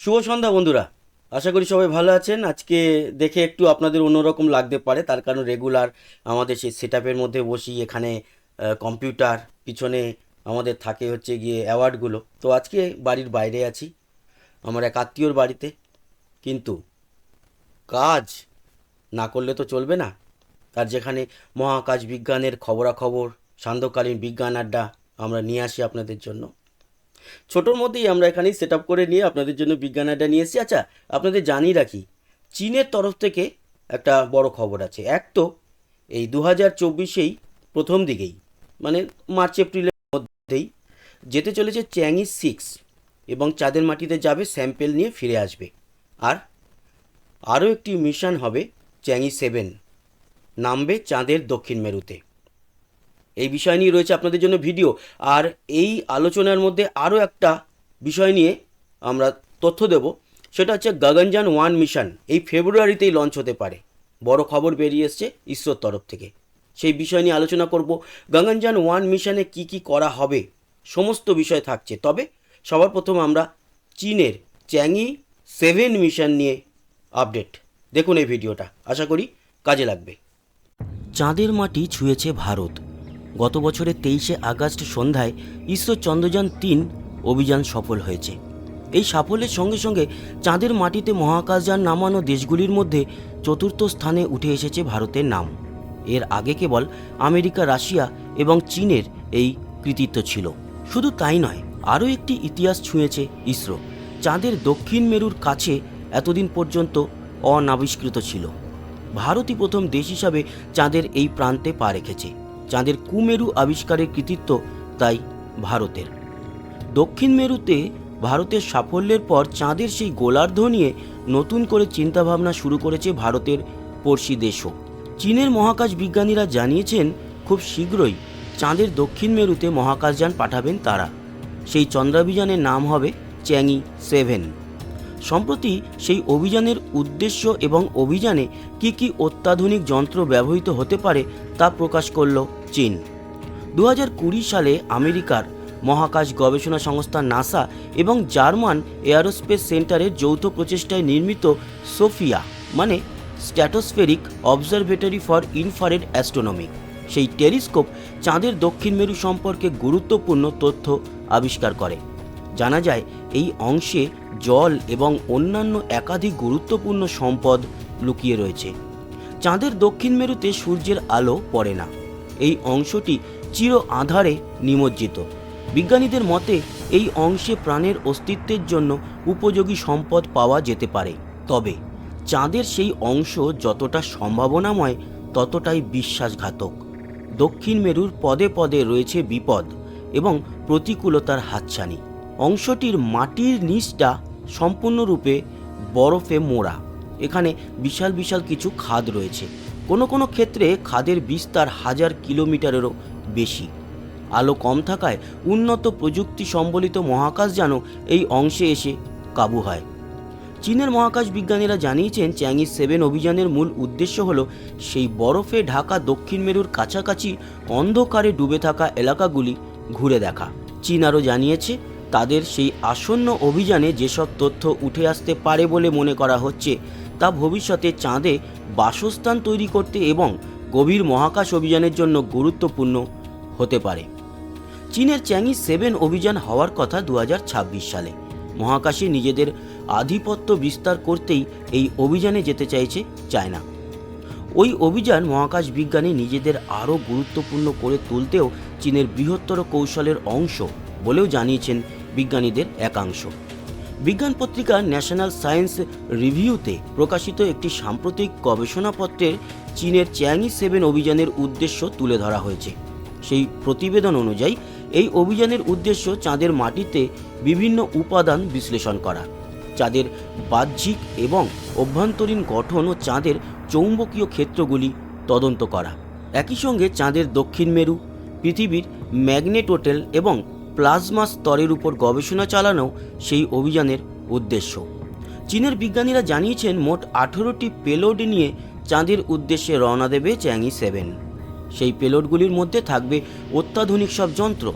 শুভ সন্ধ্যা বন্ধুরা। আশা করি সবাই ভালো আছেন। আজকে দেখে একটু আপনাদের অন্যরকম লাগতে পারে। তার কারণ রেগুলার আমাদের সেই সেট মধ্যে বসি, এখানে কম্পিউটার পিছনে আমাদের থাকে হচ্ছে গিয়ে অ্যাওয়ার্ডগুলো তো আজকে বাড়ির বাইরে আছি, আমার এক আত্মীয়র বাড়িতে। কিন্তু কাজ না করলে তো চলবে না। আর যেখানে মহাকাশ বিজ্ঞানের খবরাখবর, সান্ধ্যকালীন বিজ্ঞান আড্ডা আমরা নিয়ে আসি আপনাদের জন্য। ছোটোর মধ্যেই আমরা এখানেই সেট করে নিয়ে আপনাদের জন্য বিজ্ঞান আড্ডা নিয়ে এসেছি। আচ্ছা আপনাদের জানিয়ে রাখি, চীনের তরফ থেকে একটা বড় খবর আছে। এক তো এই দু হাজার চব্বিশেই প্রথম দিকেই মানে মার্চ, এপ্রিলের মধ্যেই যেতে চলেছে চ্যাংই সিক্স এবং চাঁদের মাটিতে যাবে স্যাম্পেল নিয়ে ফিরে আসবে। আর আরও একটি মিশন হবে চ্যাংই সেভেন, নামবে চাঁদের দক্ষিণ মেরুতে। এই বিষয় নিয়ে রয়েছে আপনাদের জন্য ভিডিও। আর এই আলোচনার মধ্যে আরও একটা বিষয় নিয়ে আমরা তথ্য দেব। সেটা হচ্ছে গগনযান ওয়ান মিশন, এই ফেব্রুয়ারিতেই লঞ্চ হতে পারে। বড় খবর বেরিয়ে এসছে ইসরোর তরফ থেকে। সেই বিষয় নিয়ে আলোচনা করব। গগনযান ওয়ান মিশনে কি কি করা হবে, সমস্ত বিষয় থাকছে। তবে সবার প্রথম আমরা চীনের চ্যাংই সেভেন মিশন নিয়ে আপডেট। দেখুন এই ভিডিওটা। আশা করি কাজে লাগবে। চাঁদের মাটি ছুঁয়েছে ভারত। গত বছরের তেইশে আগস্ট সন্ধ্যায় ইসরো চন্দ্রযান তিন অভিযান সফল হয়েছে। এই সাফল্যের সঙ্গে সঙ্গে চাঁদের মাটিতে মহাকাশযান নামানো দেশগুলির মধ্যে চতুর্থ স্থানে উঠে এসেছে ভারতের নাম। এর আগে কেবল আমেরিকা, রাশিয়া এবং চীনের এই কৃতিত্ব ছিল। শুধু তাই নয়, আরও একটি ইতিহাস ছুঁয়েছে ইসরো। চাঁদের দক্ষিণ মেরুর কাছে এতদিন পর্যন্ত অনাবিষ্কৃত ছিল। ভারতই প্রথম দেশ হিসাবে চাঁদের এই প্রান্তে পা রেখেছে। চাঁদের কুমেরু আবিষ্কারের কৃতিত্ব তাই ভারতের। দক্ষিণ মেরুতে ভারতের সাফল্যের পর চাঁদের সেই গোলার্ধ নিয়ে নতুন করে চিন্তাভাবনা শুরু করেছে ভারতের পড়শি দেশও। চীনের মহাকাশ বিজ্ঞানীরা জানিয়েছেন, খুব শীঘ্রই চাঁদের দক্ষিণ মেরুতে মহাকাশযান পাঠাবেন তারা। সেই চন্দ্রাভিযানের নাম হবে চ্যাংই সেভেন। সম্প্রতি সেই অভিযানের উদ্দেশ্য এবং অভিযানে কি কি অত্যাধুনিক যন্ত্র ব্যবহৃত হতে পারে তা প্রকাশ করল চীন। দু হাজার কুড়ি সালে আমেরিকার মহাকাশ গবেষণা সংস্থা নাসা এবং জার্মান এয়ারোস্পেস সেন্টারের যৌথ প্রচেষ্টায় নির্মিত সোফিয়া মানে stratospheric observatory for infrared astronomy. সেই টেলিস্কোপ চাঁদের দক্ষিণ মেরু সম্পর্কে গুরুত্বপূর্ণ তথ্য আবিষ্কার করে। জানা যায়, এই অংশে জল এবং অন্যান্য একাধিক গুরুত্বপূর্ণ সম্পদ লুকিয়ে রয়েছে। চাঁদের দক্ষিণ মেরুতে সূর্যের আলো পড়ে না। এই অংশটি চির আধারে নিমজ্জিত। বিজ্ঞানীদের মতে, এই অংশে প্রাণের অস্তিত্বের জন্য উপযোগী সম্পদ পাওয়া যেতে পারে। তবে, চাঁদের সেই অংশ যতটা সম্ভাবনাময়, ততটাই বিশ্বাসঘাতক। দক্ষিণ মেরুর পদে পদে রয়েছে বিপদ এবং প্রতিকূলতার হাতছানি। অংশটির মাটির নিচটা সম্পূর্ণরূপে বরফে মোড়া। এখানে বিশাল বিশাল কিছু খাদ রয়েছে। কোনো কোনো ক্ষেত্রে খাদের বিস্তার হাজার কিলোমিটারেরও বেশি। আলো কম থাকায় উন্নত প্রযুক্তি সম্বলিত মহাকাশ যেন এই অংশে এসে কাবু হয়। চীনের মহাকাশ বিজ্ঞানীরা জানিয়েছেন চ্যাংই সেভেন অভিযানের মূল উদ্দেশ্য হল সেই বরফে ঢাকা দক্ষিণ মেরুর কাছাকাছি অন্ধকারে ডুবে থাকা এলাকাগুলি ঘুরে দেখা। চীন আরও জানিয়েছে, তাদের সেই আসন্ন অভিযানে যেসব তথ্য উঠে আসতে পারে বলে মনে করা হচ্ছে তা ভবিষ্যতে চাঁদে বাসস্থান তৈরি করতে এবং গভীর মহাকাশ অভিযানের জন্য গুরুত্বপূর্ণ হতে পারে। চীনের চ্যাংই সেভেন অভিযান হওয়ার কথা দু হাজার ছাব্বিশ সালে। মহাকাশে নিজেদের আধিপত্য বিস্তার করতেই এই অভিযানে যেতে চাইছে চায়না। ওই অভিযান মহাকাশ বিজ্ঞানে নিজেদের আরও গুরুত্বপূর্ণ করে তুলতেও চীনের বৃহত্তর কৌশলের অংশ বলেও জানিয়েছেন বিজ্ঞানীদের একাংশ। বিজ্ঞান পত্রিকা ন্যাশনাল সায়েন্স রিভিউতে প্রকাশিত একটি সাম্প্রতিক গবেষণাপত্রের চীনের চ্যাংই সেভেন অভিযানের উদ্দেশ্য তুলে ধরা হয়েছে। সেই প্রতিবেদন অনুযায়ী, এই অভিযানের উদ্দেশ্য চাঁদের মাটিতে বিভিন্ন উপাদান বিশ্লেষণ করা, চাঁদের বাহ্যিক এবং অভ্যন্তরীণ গঠন ও চাঁদের চৌম্বকীয় ক্ষেত্রগুলি তদন্ত করা। একই সঙ্গে চাঁদের দক্ষিণ মেরু, পৃথিবীর ম্যাগনেটোটেল এবং প্লাজমা স্তরের উপর গবেষণা চালানো সেই অভিযানের উদ্দেশ্য। চীনের বিজ্ঞানীরা জানিয়েছেন, মোট আঠেরোটি পেলোড নিয়ে চাঁদের উদ্দেশ্যে রওনা দেবে চ্যাংই সেভেন। সেই পেলোডগুলির মধ্যে থাকবে অত্যাধুনিক সব যন্ত্র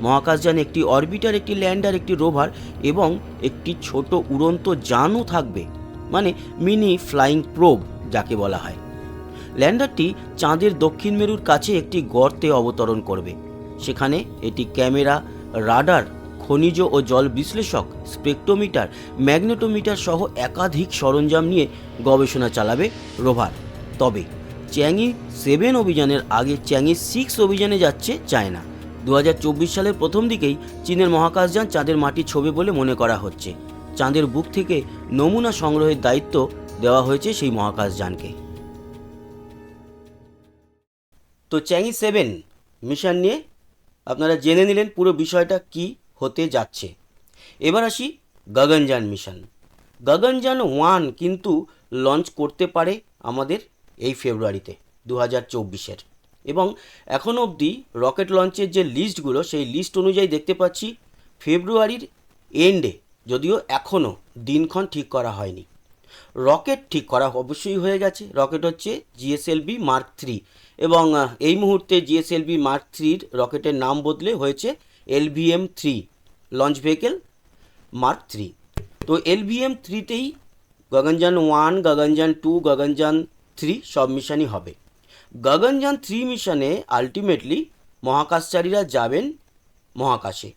মহাকাশযান একটি অরবিটার, একটি ল্যান্ডার, একটি রোভার এবং একটি ছোট উড়ন্ত যানও থাকবে মানে মিনি ফ্লাইং প্রোব যাকে বলা হয়। ল্যান্ডারটি চাঁদের দক্ষিণ মেরুর কাছে একটি গর্তে অবতরণ করবে। সেখানে এটি ক্যামেরা রাডার, খনিজ ও জল বিশ্লেষক, স্পেকট্রোমিটার, ম্যাগনেটোমিটার সহ একাধিক সরঞ্জাম নিয়ে গবেষণা চালাবে রোভার। তবে চ্যাংই সেভেন অভিযানের আগে চ্যাংই সিক্স অভিযানে যাচ্ছে চায়না। দু হাজার চব্বিশ সালের প্রথম দিকেই চীনের মহাকাশযান চাঁদের মাটি ছবে বলে মনে করা হচ্ছে। চাঁদের বুক থেকে নমুনা সংগ্রহের দায়িত্ব দেওয়া হয়েছে সেই মহাকাশযানকে। তো চ্যাংই সেভেন মিশন নিয়ে আপনারা জেনে নিলেন পুরো বিষয়টা কি হতে যাচ্ছে। এবার আসি গগনযান মিশন। গগনযান ওয়ান কিন্তু লঞ্চ করতে পারে আমাদের এই ফেব্রুয়ারিতে দু হাজার চব্বিশের। এবং এখনও অবধি রকেট লঞ্চের যে লিস্টগুলো, সেই লিস্ট অনুযায়ী দেখতে পাচ্ছি ফেব্রুয়ারির এন্ডে যদিও এখনও দিনক্ষণ ঠিক করা হয়নি। রকেট ঠিক করা অবশ্যই হয়ে গেছে। রকেট হচ্ছে জিএসএলভি মার্ক থ্রি। এবং এই মুহূর্তে জিএসএলভি মার্ক থ্রির রকেটের নাম বদলে হয়েছে LVM three launch vehicle mark three তো LVM থ্রিতেই Gaganyaan one Gaganyaan two Gaganyaan three সব মিশনই হবে। গগনযান থ্রি মিশনে আলটিমেটলি মহাকাশচারীরা যাবেন মহাকাশে।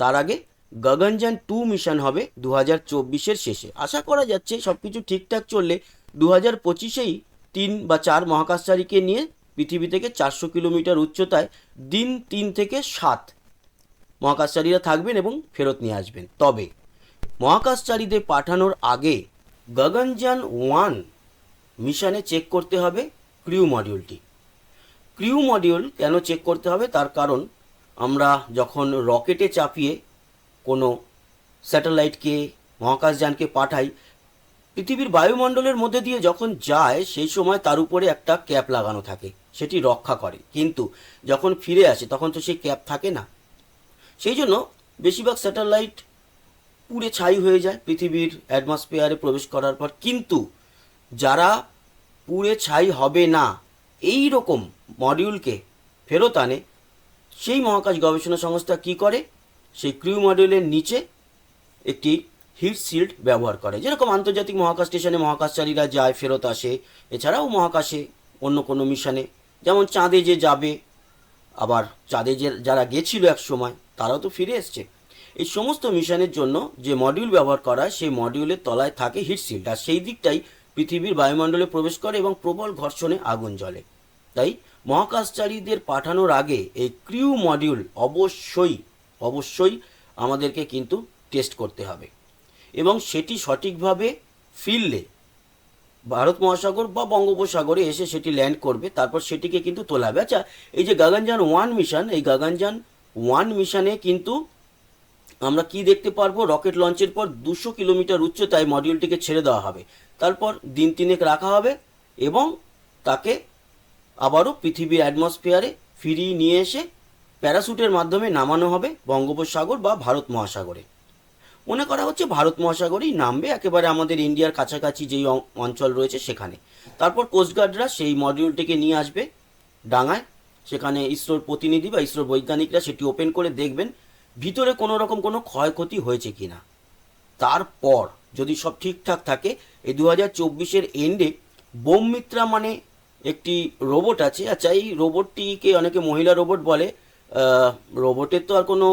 তার আগে গগনযান টু মিশন হবে দু হাজার চব্বিশের শেষে। আশা করা যাচ্ছে সব কিছু ঠিকঠাক চললে দু হাজার পঁচিশেই তিন বা চার মহাকাশচারীকে নিয়ে পৃথিবী থেকে চারশো কিলোমিটার উচ্চতায় দিন তিন থেকে সাত মহাকাশচারীরা থাকবেন এবং ফেরত নিয়ে আসবেন। তবে মহাকাশচারীদের পাঠানোর আগে গগনযান ওয়ান মিশনে চেক করতে হবে ক্রিউ মডিউলটি। ক্রিউ মডিউল কেন চেক করতে হবে? তার কারণ আমরা যখন রকেটে চাপিয়ে কোনো স্যাটেলাইটকে, মহাকাশযানকে পাঠাই পৃথিবীর বায়ুমণ্ডলের মধ্যে দিয়ে যখন যায়, সেই সময় তার উপরে একটা ক্যাপ লাগানো থাকে। সেটি রক্ষা করে। কিন্তু যখন ফিরে আসে, তখন তো সেই ক্যাপ থাকে না। সেই জন্য বেশিরভাগ স্যাটেলাইট পুড়ে ছাই হয়ে যায় পৃথিবীর অ্যাটমসফিয়ারে প্রবেশ করার পর। কিন্তু যারা পুড়ে ছাই হবে না, এই রকম মডিউলকে ফেরত আনে, সেই মহাকাশ গবেষণা সংস্থা কি করে? সেই ক্রিউ মডিউলের নিচে একটি হিট শিল্ড ব্যবহার করে। যেরকম আন্তর্জাতিক মহাকাশ স্টেশনে মহাকাশচারীরা যায়, ফেরত আসে। এছাড়াও মহাকাশে অন্য কোনো মিশনে, যেমন চাঁদে যে যাবে, আবার চাঁদে যে যারা গেছিল এক সময়, তারাও তো ফিরে এসছে। এই সমস্ত মিশনের জন্য যে মডিউল ব্যবহার করা হয়, সেই মডিউলের তলায় থাকে হিট শিল্ড আর সেই দিকটাই পৃথিবীর বায়ুমণ্ডলে প্রবেশ করে এবং প্রবল ঘর্ষণে আগুন জ্বলে। তাই মহাকাশচারীদের পাঠানোর আগে এই ক্রিউ মডিউল অবশ্যই অবশ্যই আমাদেরকে কিন্তু টেস্ট করতে হবে। এবং সেটি সঠিকভাবে ফিরলে ভারত মহাসাগর বা বঙ্গোপসাগরে এসে সেটি ল্যান্ড করবে, তারপর সেটিকে কিন্তু তোলা হবে আচ্ছা এই যে গগনযান ওয়ান মিশন এই গগনযান ওয়ান মিশনে কিন্তু আমরা কি দেখতে পারব? রকেট লঞ্চের পর দুশো কিলোমিটার উচ্চতায় মডিউলটিকে ছেড়ে দেওয়া হবে। তারপর দিন তিনেক রাখা হবে এবং তাকে আবারও পৃথিবীর অ্যাটমসফিয়ারে ফিরিয়ে নিয়ে এসে প্যারাশুটের মাধ্যমে নামানো হবে বঙ্গোপসাগর বা ভারত মহাসাগরে। মনে করা হচ্ছে ভারত মহাসাগরেই নামবে, একেবারে আমাদের ইন্ডিয়ার কাছাকাছি যেই অঞ্চল রয়েছে সেখানে। তারপর কোস্টগার্ডরা সেই মডিউলটিকে নিয়ে আসবে ডাঙায়। সেখানে ইসরোর প্রতিনিধি বা ইসরোর বৈজ্ঞানিকরা সেটি ওপেন করে দেখবেন, ভিতরে কোনো রকম কোনো ক্ষয়ক্ষতি হয়েছে কি না তারপর যদি সব ঠিকঠাক থাকে, এই দু হাজার চব্বিশের এন্ডে বোমমিত্রা মানে একটি রোবট আছে। আচ্ছা এই রোবটটিকে অনেকে মহিলা রোবট বলে। রোবটের তো আর কোনো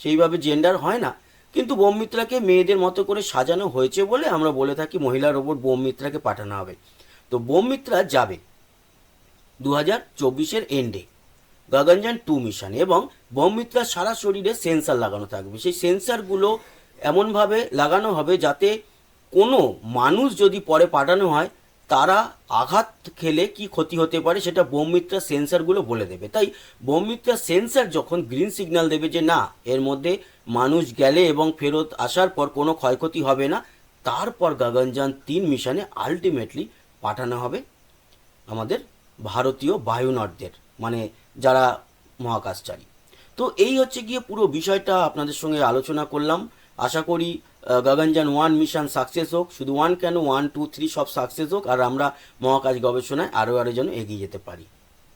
সেইভাবে জেন্ডার হয় না। কিন্তু বোমমিত্রাকে মেয়েদের মতো করে সাজানো হয়েছে বলে আমরা বলে থাকি মহিলা রোবট বোমমিত্রাকে পাঠানো হবে। তো বোমমিত্রা যাবে দু হাজার চব্বিশের এন্ডে গগনযান টু মিশন এবং বোমমিত্রার সারা শরীরে সেন্সার লাগানো থাকবে। সেই সেন্সারগুলো এমনভাবে লাগানো হবে যাতে কোনো মানুষ যদি পরে পাঠানো হয় তারা আঘাত খেলে কি ক্ষতি হতে পারে সেটা বোমমিত্রার সেন্সারগুলো বলে দেবে। তাই বোমমিত্রার সেন্সার যখন গ্রিন সিগন্যাল দেবে যে না, এর মধ্যে মানুষ গেলে এবং ফেরত আসার পর কোনো ক্ষয়ক্ষতি হবে না, তারপর গগনযান তিন মিশনে আলটিমেটলি পাঠানো হবে আমাদের ভারতীয় বায়ুনটদের মানে যারা মহাকাশচারী। তো এই হচ্ছে গিয়ে পুরো বিষয়টা, আপনাদের সঙ্গে আলোচনা করলাম। আশা করি গগনযান ওয়ান মিশন সাকসেস হোক, শুধু ওয়ান কেন ওয়ান টু থ্রি সব সাকসেস হোক, আর আমরা মহাকাশ গবেষণায় আরও আরও যেন এগিয়ে যেতে পারি।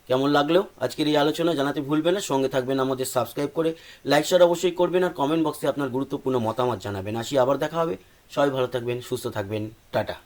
কেমন লাগলেও আজকের এই আলোচনা জানাতে ভুলবেন না, সঙ্গে থাকবেন আমাদের সাবস্ক্রাইব করে লাইক শেয়ার অবশ্যই করবেন আর কমেন্ট বক্সে আপনার গুরুত্বপূর্ণ মতামত জানাবেন। আসি আবার দেখা হবে। সবাই ভালো থাকবেন, সুস্থ থাকবেন। টাটা।